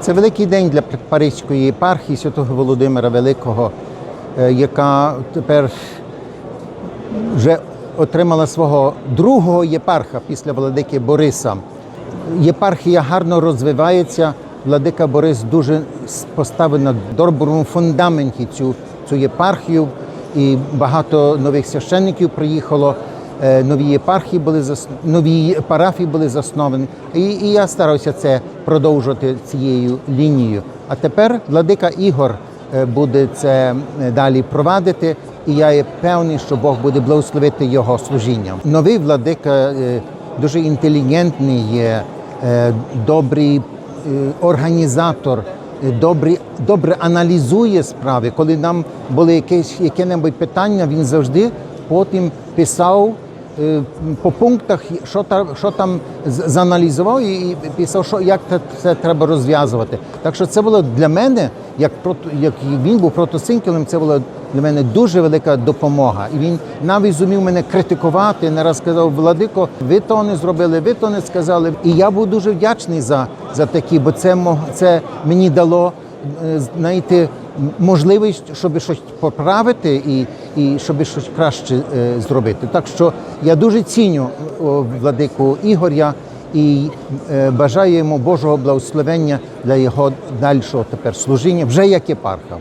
Це великий день для Паризької єпархії Святого Володимира Великого, е, яка тепер вже отримала свого другого єпарха після владики Бориса. Єпархія гарно розвивається. Владика Борис дуже поставив на доброму фундаменті цю, цю єпархію, і багато нових священників приїхало. Е, Нові єпархії були зас... нові парафії були засновані. І, і я старався це продовжувати цією лінією. А тепер владика Ігор е, буде це далі провадити, і я є певний, що Бог буде благословити його служіння. Новий владика е, дуже інтелігентний є, добрий організатор, е, добрий, добре аналізує справи. Коли нам були якесь яке-небудь питання, він завжди потім писав. Е, По пунктах, що там, що там зааналізував і писав, що як це, треба розв'язувати. Так що це було для мене, як як він був протосинкелем, це була для мене дуже велика допомога. І він навіть зумів мене критикувати. Не раз сказав, Владико, ви то не зробили, ви то не сказали. І я був дуже вдячний за, за такі, бо це це мені дало е, знаєте, можливість, щоб щось поправити і, і щоб щось краще е, зробити. Так що я дуже ціню владику Ігоря і е, бажаю йому Божого благословення для його дальшого тепер служіння вже як єпарха.